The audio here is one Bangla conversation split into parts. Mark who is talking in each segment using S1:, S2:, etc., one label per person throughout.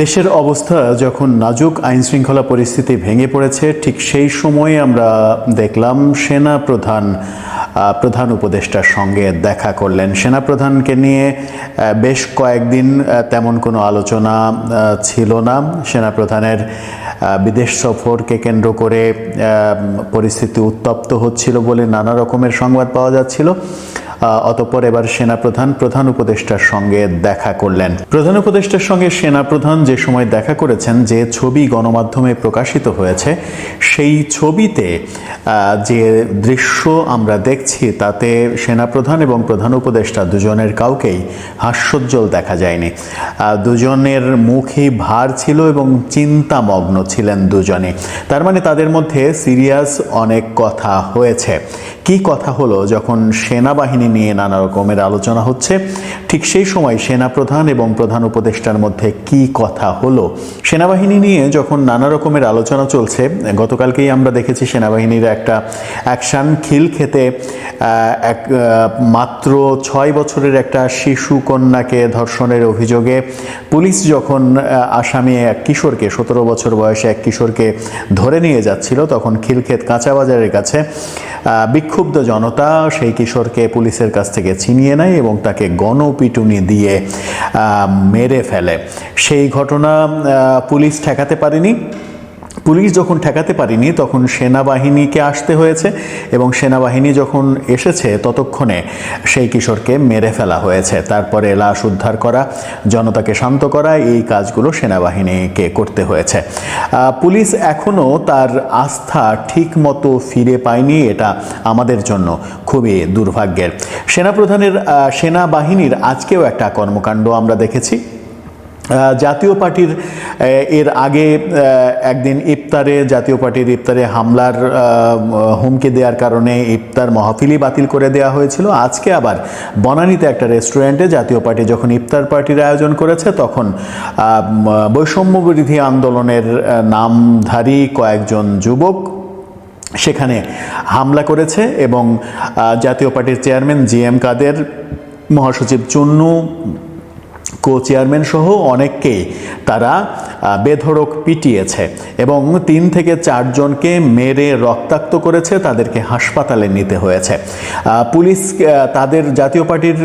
S1: দেশের অবস্থা যখন নাজুক আইন শৃঙ্খলা পরিস্থিতি ভেঙে পড়েছে, ঠিক সেই সময়ে আমরা দেখলাম সেনা প্রধান প্রধান উপদেষ্টার সঙ্গে দেখা করলেন। সেনা প্রধানকে নিয়ে বেশ কয়েকদিন তেমন কোনো আলোচনা ছিল না। সেনা প্রধানের বিদেশ সফরকে কেন্দ্র করে পরিস্থিতি উত্তপ্ত হচ্ছিল বলে নানা রকমের সংবাদ পাওয়া যাচ্ছিল। অতঃপর এবার সেনাপ্রধান, প্রধান উপদেষ্টার সঙ্গে দেখা করলেন। প্রধান উপদেষ্টার সঙ্গে সেনাপ্রধান যে সময় দেখা করেছেন, যে ছবি গণমাধ্যমে প্রকাশিত হয়েছে, সেই ছবিতে যে দৃশ্য আমরা দেখছি, তাতে সেনাপ্রধান এবং প্রধান উপদেষ্টা দুজনের কাউকেই হাস্যোজ্জ্বল দেখা যায়নি। দুজনের মুখে ভার ছিল এবং চিন্তামগ্ন ছিলেন দুজনে। তার মানে তাদের মধ্যে সিরিয়াস অনেক কথা হয়েছে। কি কথা হলো যখন সেনাবাহিনী নিয়ে নানা রকমের আলোচনা হচ্ছে ঠিক সেই সময় সেনাপ্রধান এবং প্রধান উপদেষ্টার মধ্যে কি কথা হলো? সেনাবাহিনী নিয়ে যখন নানা রকমের আলোচনা চলছে গতকালকেই আমরা দেখেছি সেনাবাহিনীর একটা অ্যাকশন খিল খেতে এক মাত্র ছয় বছরের একটা শিশু কন্যাকে ধর্ষণের অভিযোগে পুলিশ যখন আসামি এক কিশোরকে সতেরো বছর বয়সে এক কিশোরকে ধরে নিয়ে যাচ্ছিল তখন খিলক্ষেত কাঁচা বাজারের কাছে আহ, বিক্ষুব্ধ জনতা সেই কিশোরকে পুলিশের কাছ থেকে ছিনিয়ে নেয় এবং তাকে গণপিটুনি দিয়ে মেরে ফেলে। সেই ঘটনা পুলিশ ঠেকাতে পারেনি। পুলিশ যখন ঠেকাতে পারেনি, তখন সেনাবাহিনীকে আসতে হয়েছে এবং সেনাবাহিনী যখন এসেছে ততক্ষণে সেই কিশোরকে মেরে ফেলা হয়েছে। তারপরে লাশ উদ্ধার করা, জনতাকে শান্ত করা, এই কাজগুলো সেনাবাহিনীকে করতে হয়েছে। পুলিশ এখনও তার আস্থা ঠিক মতো ফিরে পায়নি, এটা আমাদের জন্য খুবই দুর্ভাগ্যের। সেনাপ্রধানের সেনাবাহিনীর আজকেও একটা কর্মকাণ্ড আমরা দেখেছি। জাতীয় পার্টির এর আগে একদিন ইফতারে জাতীয় পার্টির ইফতারে হামলার হুমকি দেওয়ার কারণে ইফতার মহাফিলি বাতিল করে দেওয়া হয়েছিল। আজকে আবার বনানীতে একটা রেস্টুরেন্টে জাতীয় পার্টি যখন ইফতার পার্টির আয়োজন করেছে তখন আহ, বৈষম্য বিরোধী আন্দোলনের নামধারী কয়েকজন যুবক সেখানে হামলা করেছে এবং জাতীয় পার্টির চেয়ারম্যান জি এম কাদের মহাসচিব চুন্নু কো চেয়ারম্যান সহ অনেককেই তারা বেধড়ক পিটিয়েছে এবং তিন থেকে চারজনকে মেরে রক্তাক্ত করেছে, তাদেরকে হাসপাতালে নিতে হয়েছে। পুলিশ তাদের জাতীয় পার্টির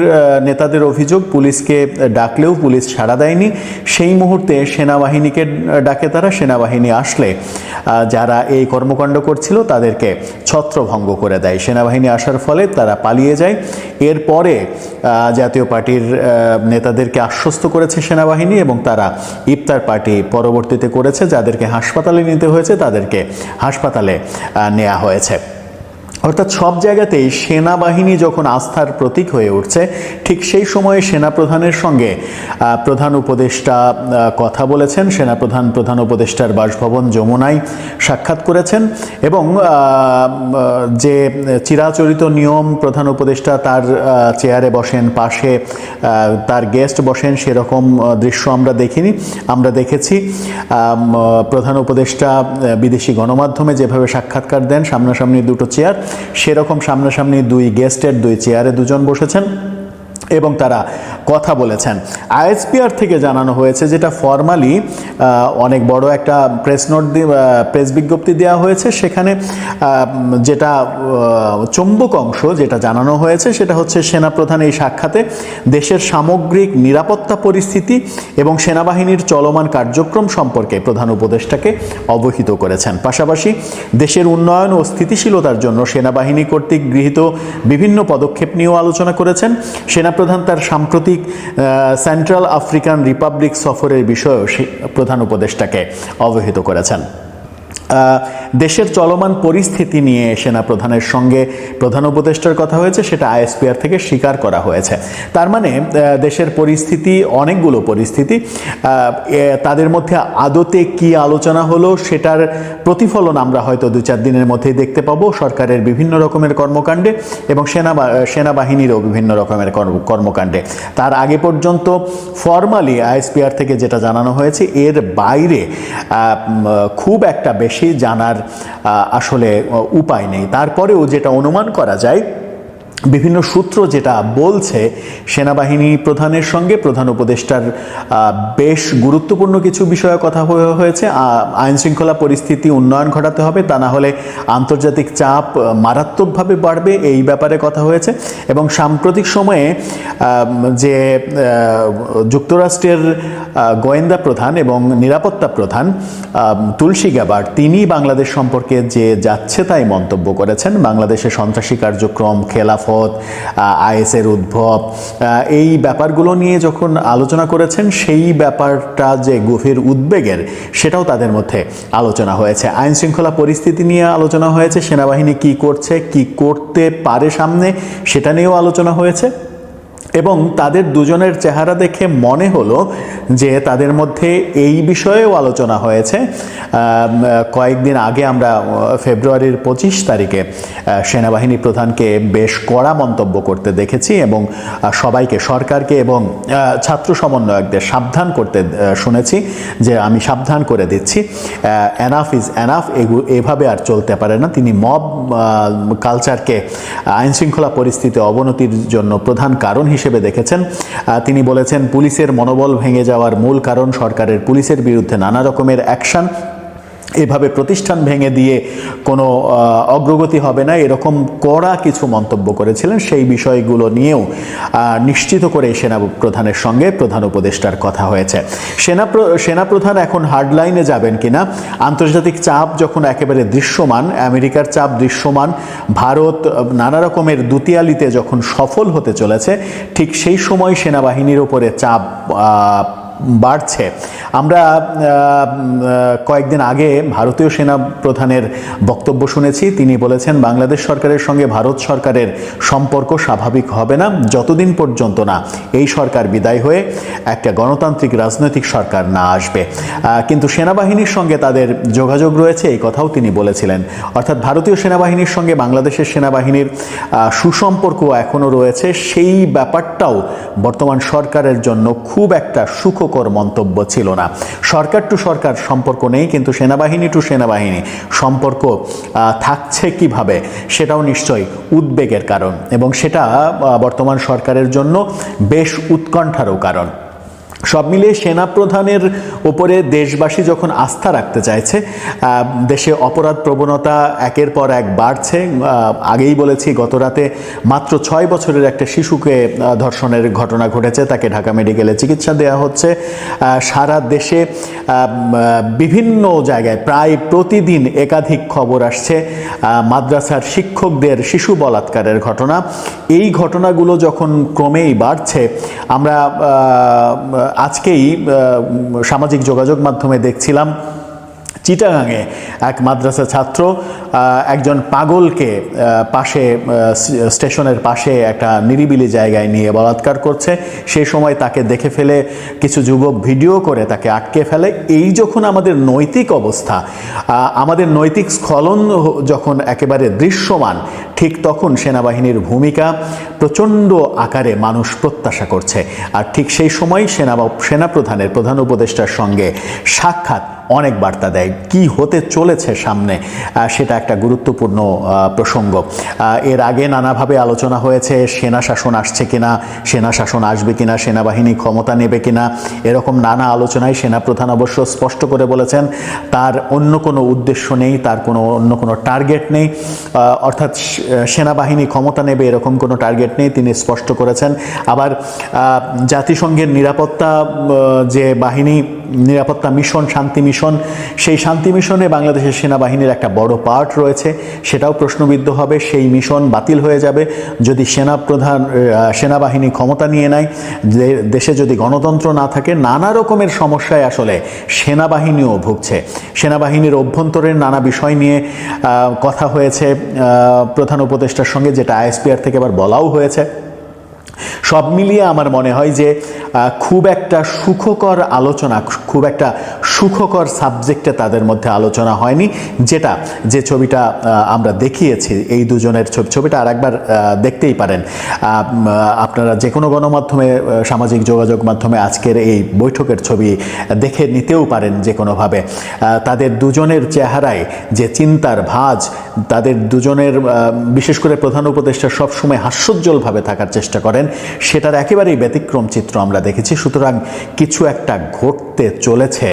S1: নেতাদের অভিযোগ, পুলিশকে ডাকলেও পুলিশ সাড়া দেয়নি। সেই মুহূর্তে সেনাবাহিনীকে ডাকে তারা, সেনাবাহিনী আসলে যারা এই কর্মকাণ্ড করছিল তাদেরকে ছত্রভঙ্গ করে দেয়। সেনাবাহিনী আসার ফলে তারা পালিয়ে যায়। এরপরে জাতীয় পার্টির নেতাদেরকে আশ্বস্ত করেছে সেনাবাহিনী এবং তারা ইফতার পার্টি পরবর্তীতে করেছে যাদেরকে হাসপাতালে নিতে হয়েছে তাদেরকে হাসপাতালে নেওয়া হয়েছে। অর্থাৎ সব জায়গাতেই সেনাবাহিনী যখন আস্থার প্রতীক হয়ে উঠছে, ঠিক সেই সময়ে সেনাপ্রধানের সঙ্গে প্রধান উপদেষ্টা কথা বলেছেন। সেনাপ্রধান, প্রধান উপদেষ্টার বাসভবন যমুনায় সাক্ষাৎ করেছেন এবং যে চিরাচরিত নিয়ম প্রধান উপদেষ্টা তার চেয়ারে বসেন, পাশে তার গেস্ট বসেন, সেরকম দৃশ্য আমরা দেখিনি, আমরা দেখেছি। প্রধান উপদেষ্টা বিদেশি গণমাধ্যমে যেভাবে সাক্ষাৎকার দেন, সামনাসামনি দুটো চেয়ার সেরকম সামনাসামনি দুই গেস্টের দুই চেয়ারে দুজন বসেছেন এবং তারা কথা বলেছেন। আইএসপিআর থেকে জানানো হয়েছে যেটা ফর্মালি অনেক বড় একটা প্রেস নোট প্রেস বিজ্ঞপ্তি দেওয়া হয়েছে। সেখানে যেটা চুম্বক অংশ যেটা জানানো হয়েছে, সেটা হচ্ছে সেনাপ্রধান এই সাক্ষাতে দেশের সামগ্রিক নিরাপত্তা পরিস্থিতি এবং সেনাবাহিনীর চলমান কার্যক্রম সম্পর্কে প্রধান উপদেষ্টাকে অবহিত করেছেন। পাশাপাশি দেশের উন্নয়ন ও স্থিতিশীলতার জন্য সেনাবাহিনী কর্তৃক গৃহীত বিভিন্ন পদক্ষেপ নিয়েও আলোচনা করেছেন। সেনাপ্রধান তার সাম্প্রতিক আহ, সেন্ট্রাল আফ্রিকান রিপাবলিক সফরের বিষয়েও প্রধান উপদেষ্টাকে অবহিত করেছেন। দেশের চলমান পরিস্থিতি নিয়ে সেনা প্রধানের সঙ্গে প্রধান উপদেষ্টার কথা হয়েছে, সেটা আইএসপিআর থেকে স্বীকার করা হয়েছে। তার মানে দেশের পরিস্থিতি, অনেকগুলো পরিস্থিতি তাদের মধ্যে আদতে কি আলোচনা হলো, সেটার প্রতিফলন আমরা হয়তো দু চার দিনের মধ্যেই দেখতে পাবো। সরকারের বিভিন্ন রকমের কর্মকাণ্ডে এবং সেনা, সেনাবাহিনীরও বিভিন্ন রকমের কর্ম- কর্মকাণ্ডে। তার আগে পর্যন্ত ফর্মালি আইএসপিআর থেকে যেটা জানানো হয়েছে, এর বাইরে খুব একটা বেশি জানার আসলে উপায় নেই। তারপরেও যেটা অনুমান করা যায় বিভিন্ন সূত্র যেটা বলছে, সেনাবাহিনী প্রধানের সঙ্গে প্রধান উপদেষ্টার বেশ গুরুত্বপূর্ণ কিছু বিষয়ে কথা হয়ে- হয়েছে। আইন শৃঙ্খলা পরিস্থিতি উন্নয়ন ঘটাতে হবে, তা না হলে আন্তর্জাতিক চাপ মারাত্মকভাবে বাড়বে এই ব্যাপারে কথা হয়েছে। এবং সাম্প্রতিক সময়ে যে যুক্তরাষ্ট্রের গোয়েন্দা প্রধান এবং নিরাপত্তা প্রধান তুলসী গ্যাবার তিনি বাংলাদেশ সম্পর্কে যে যাচ্ছে তাই মন্তব্য করেছেন। বাংলাদেশে সন্ত্রাসী কার্যক্রম খেলাফত আইএসের উদ্ভব এই ব্যাপারগুলো নিয়ে যখন আলোচনা করেছেন, সেই ব্যাপারটা যে গভীর উদ্বেগের, সেটাও তাদের মধ্যে আলোচনা হয়েছে। আইন শৃঙ্খলা পরিস্থিতি নিয়ে আলোচনা হয়েছে, সেনাবাহিনী কি করছে, কি করতে পারে সামনে, সেটা নিয়েও আলোচনা হয়েছে। এবং তাদের দুজনের চেহারা দেখে মনে হলো যে তাদের মধ্যে এই বিষয়েও আলোচনা হয়েছে। কয়েকদিন আগে আমরা ফেব্রুয়ারির পঁচিশ তারিখে সেনাবাহিনী প্রধানকে বেশ কড়া মন্তব্য করতে দেখেছি এবং সবাইকে, সরকারকে এবং ছাত্র সমন্বয়কদের সাবধান করতে শুনেছি যে আমি সাবধান করে দিচ্ছি। এনাফ ইজ এনাফ এভাবে আর চলতে পারে না। তিনি মব কালচারকে আইনশৃঙ্খলা পরিস্থিতি অবনতির জন্য প্রধান কারণ হিসেবে দেখেছেন। তিনি বলেছেন, পুলিশের মনোবল ভেঙে যাওয়ার মূল কারণ সরকারের পুলিশের বিরুদ্ধে নানা রকমের অ্যাকশন। এভাবে প্রতিষ্ঠান ভেঙে দিয়ে কোনো অগ্রগতি হবে না। এরকম কড়া কিছু মন্তব্য করেছিলেন। সেই বিষয়গুলো নিয়েও নিশ্চিত করে সেনা প্রধানের সঙ্গে প্রধান উপদেষ্টার কথা হয়েছে। সেনা প্র- সেনাপ্রধান এখন হার্ডলাইনে যাবেন কিনা? আন্তর্জাতিক চাপ যখন একেবারে দৃশ্যমান, আমেরিকার চাপ দৃশ্যমান, ভারত নানা রকমের দুতিয়ালিতে যখন সফল হতে চলেছে, ঠিক সেই সময় সেনাবাহিনীর ওপরে চাপ বাড়ছে। আমরা কয়েকদিন আগে ভারতীয় সেনা প্রধানের বক্তব্য শুনেছি। তিনি বলেছেন, বাংলাদেশ সরকারের সঙ্গে ভারত সরকারের সম্পর্ক স্বাভাবিক হবে না, যতদিন পর্যন্ত না এই সরকার বিদায় হয়ে একটা গণতান্ত্রিক রাজনৈতিক সরকার না আসবে। কিন্তু সেনাবাহিনীর সঙ্গে তাদের যোগাযোগ রয়েছে, এই কথাও তিনি বলেছিলেন। অর্থাৎ ভারতীয় সেনাবাহিনীর সঙ্গে বাংলাদেশের সেনাবাহিনীর সুসম্পর্ক এখনও রয়েছে। সেই ব্যাপারটাও বর্তমান সরকারের জন্য খুব একটা সুখকর মন্তব্য ছিল না। সরকার টু সরকার সম্পর্ক নেই, কিন্তু সেনাবাহিনী টু সেনাবাহিনী সম্পর্ক থাকছে কীভাবে সেটাও নিশ্চয়ই উদ্বেগের কারণ। এবং সেটা বর্তমান সরকারের জন্য বেশ উৎকণ্ঠারও কারণ। সব মিলিয়ে সেনাপ্রধানের উপরে দেশবাসী যখন আস্থা রাখতে চাইছে দেশে অপরাধ প্রবণতা একের পর এক বাড়ছে। আগেই বলেছি, গত রাতে মাত্র ছয় বছরের একটা শিশুকে ধর্ষণের ঘটনা ঘটেছে। তাকে ঢাকা মেডিকেলে চিকিৎসা দেওয়া হচ্ছে। সারা দেশে বিভিন্ন জায়গায় প্রায় প্রতিদিন একাধিক খবর আসছে মাদ্রাসার শিক্ষকদের শিশু বলাৎকারের ঘটনা। এই ঘটনাগুলো যখন ক্রমেই বাড়ছে, আমরা আজকেই সামাজিক যোগাযোগ মাধ্যমে দেখছিলাম, চিটাগাঙে এক মাদ্রাসা ছাত্র একজন পাগলকে পাশে স্টেশনের পাশে একটা নিরিবিলি জায়গায় নিয়ে বলাৎকার করছে। সে সময় তাকে দেখে ফেলে কিছু যুবক ভিডিও করে তাকে আটকে ফেলে। এই যখন আমাদের নৈতিক অবস্থা আমাদের নৈতিক স্খলন যখন একেবারে দৃশ্যমান ঠিক তখন সেনাবাহিনীর ভূমিকা প্রচণ্ড আকারে মানুষ প্রত্যাশা করছে। আর ঠিক সেই সময় সেনা সেনাপ্রধানের প্রধান উপদেষ্টার সঙ্গে সাক্ষাৎ অনেক বার্তা দেয়। কি হতে চলেছে সামনে? সেটা একটা গুরুত্বপূর্ণ প্রসঙ্গ। এর আগে নানাভাবে আলোচনা হয়েছে, সেনা শাসন আসছে কিনা, সেনা শাসন আসবে কিনা, সেনাবাহিনী ক্ষমতা নেবে কিনা, এরকম নানা আলোচনায় সেনাপ্রধান অবশ্য স্পষ্ট করে বলেছেন, তার অন্য কোনো উদ্দেশ্য নেই, তার কোনো, অন্য কোনো টার্গেট নেই। অর্থাৎ সেনাবাহিনী ক্ষমতা নেবে এরকম কোনো টার্গেট নেই তিনি স্পষ্ট করেছেন। আবার জাতিসংঘের নিরাপত্তা যে বাহিনী নিরাপত্তা মিশন শান্তি মিশন সেই শান্তি মিশনে বাংলাদেশের সেনাবাহিনীর একটা বড় পার্ট রয়েছে। সেটাও প্রশ্নবিদ্ধ হবে সেই মিশন বাতিল হয়ে যাবে। যদি সেনা প্রধান সেনাবাহিনী ক্ষমতা নিয়ে নেয় দেশে যদি গণতন্ত্র না থাকে নানা রকমের সমস্যায় আসলে সেনাবাহিনীও ভুগছে। সেনাবাহিনীর অভ্যন্তরের নানা বিষয় নিয়ে কথা হয়েছে। আহ, প্রধান উপদেষ্টার সঙ্গে, যেটা আইএসপিআর থেকে আবার বলাও হয়েছে। সব মিলিয়ে আমার মনে হয় যে খুব একটা সুখকর আলোচনা, খুব একটা সুখকর সাবজেক্টে তাদের মধ্যে আলোচনা হয়নি, যেটা যে ছবিটা আমরা দেখিয়েছি, এই দুজনের ছবি, ছবিটা আরেকবার দেখতেই পারেন। আপনারা যে কোনো গণমাধ্যমে সামাজিক যোগাযোগ মাধ্যমে আজকের এই বৈঠকের ছবি দেখে নিতেও পারেন যে কোনোভাবে। তাদের দুজনের চেহারায় যে চিন্তার ভাঁজ, তাদের দুজনের বিশেষ করে প্রধান উপদেষ্টা সবসময় হাস্যোজ্জ্বলভাবে থাকার চেষ্টা করেন, সেটার একেবারেই ব্যতিক্রম চিত্র আমরা দেখেছি। সুতরাং কিছু একটা ঘটতে চলেছে।